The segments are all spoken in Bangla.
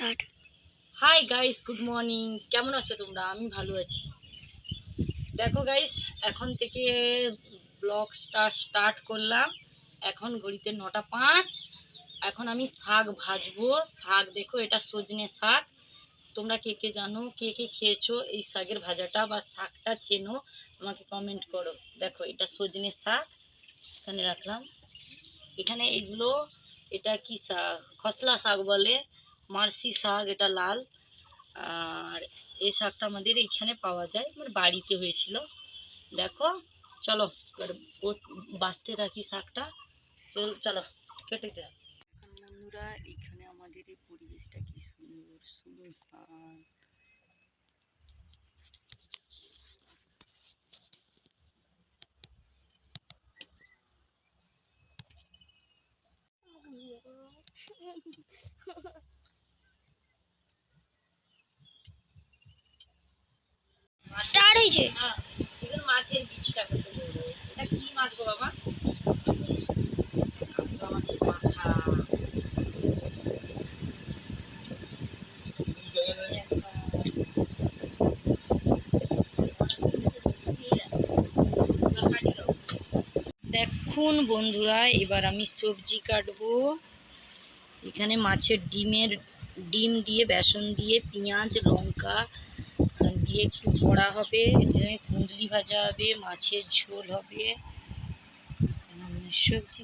Start hi guys good morning কেমন আছো তোমরা? আমি ভালো আছি। দেখো গাইস এখন থেকে ব্লগটা স্টার্ট করলাম। এখন ঘড়িতে নটা পাঁচ। এখন আমি শাক ভাজবো। শাক, দেখো, এটা সজনে শাক। তোমরা কে কে জানো? কে কে খেয়েছো? এই শাকের ভাজাটা বা শাকটা চেনো? আমাকে কমেন্ট করো। দেখো, এটা সজনে শাক। এখানে রাখলাম। এখানে এগুলো, এটা কি শাক? খসলা শাক বলে। মার্সি শাক এটা লাল। আর এই শাকটা আমাদের এইখানে পাওয়া যায় আমার বাড়িতে হয়েছিল। দেখো চলো বাঁচতে থাকি শাকটা। চল চলো কেটে দাও বন্ধুরা এখানে আমাদের এই পরিবেশটা কি সুন্দর সুন্দর স্টার্ট হয়েছে হ্যাঁ এগুলো মাছের বীজটা এটা কি মাছ গো বাবা? দেখুন বন্ধুরা এবার আমি সবজি কাটবো। এখানে মাছের ডিমের ডিম দিয়ে বেসন দিয়ে পেঁয়াজ লঙ্কা দিয়ে একটু ভরা হবে, এখানে কুঁদলি ভাজা হবে, মাছের ঝোল হবে। সবজি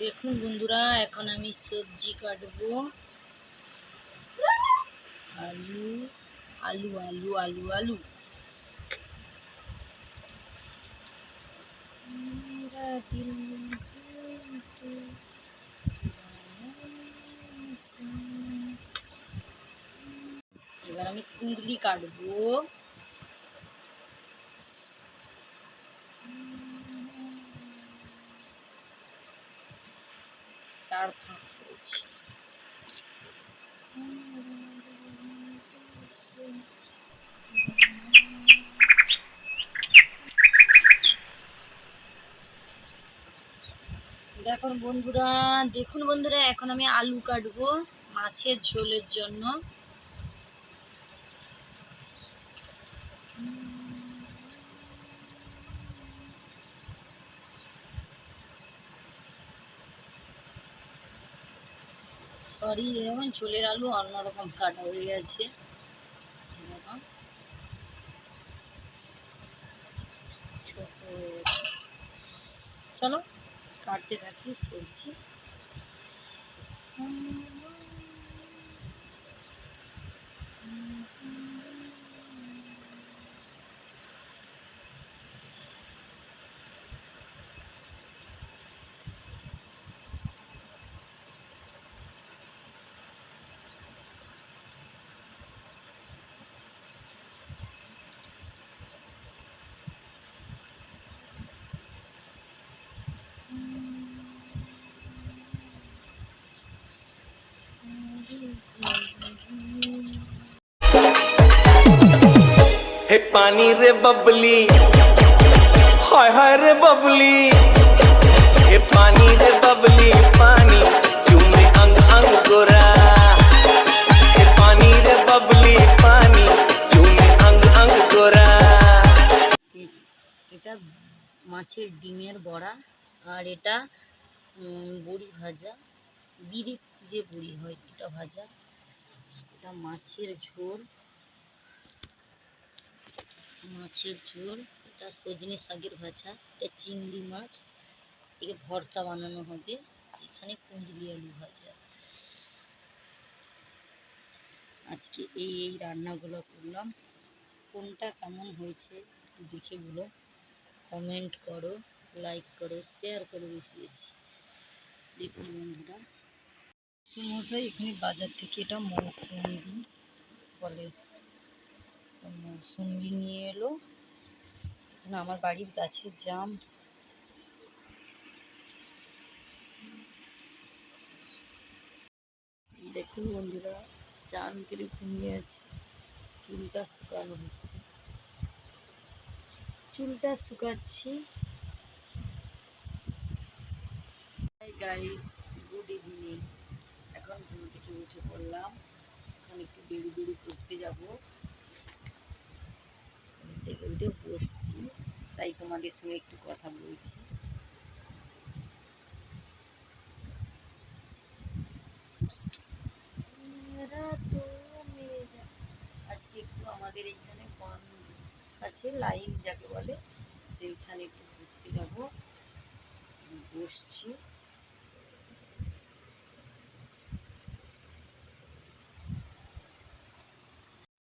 দেখুন বন্ধুরা, এখন আমি সবজি কাটবো। আলু আলু আলু আলু আলু। मेरा আমি কুঁদলি কাটবো। দেখুন বন্ধুরা দেখুন বন্ধুরা এখন আমি আলু কাটবো মাছের ঝোলের জন্য। সরি এরকম চুলের আলু অন্যরকম কাটা হয়ে গেছে। চলো কাটতে থাকি সবজি। হে পানি রে বাবলি, হয় হয় রে বাবলি। হে পানি রে বাবলি, পানি চুমে অঙ্গ অঙ্গ গোরা। হে পানি রে বাবলি, পানি চুমে অঙ্গ অঙ্গ গোরা। এটা মাছের ডিমের বড়া আর এটা বড়ি ভাজা বিড়ির যে বড়ি হয়, এটা ভাজা, এটা মাছের ঝোল মাছের ঝোল, এটা সজনে শাকের ভাজা, এটা চিংড়ি মাছ, একে ভর্তা বানানো হবে, এখানে কুঁদরি আলু ভাজা। আজকে এই এই রান্নাগুলো করলাম। কোনটা কেমন হয়েছে দেখে বলো। কমেন্ট করো, লাইক করো, শেয়ার করো বেশি বেশি। দেখুন বন্ধুরা। মশাই এখানে বাজার থেকে এটা মৌসুমি বলে। মৌসুমি নিয়ে এলো। এখানে আমার বাড়ির গাছের জাম। দেখুন বন্ধুরা চান করে ঘুমিয়ে আছে। চুলটা শুকানো হচ্ছে। চুলটা শুকাচ্ছি। গুড ইভিনিং এখন ঘুম থেকে উঠে পড়লাম। শিলিগুড়ি ঘুরতে যাব। ঘুম থেকে উঠে বসছি তাই তোমাদের সঙ্গে একটু কথা বলছি। আজকে একটু আমাদের এইখানে বন্ধ আছে লাইন যাকে বলে সেইখানে একটু ঘুরতে যাব। বসছি।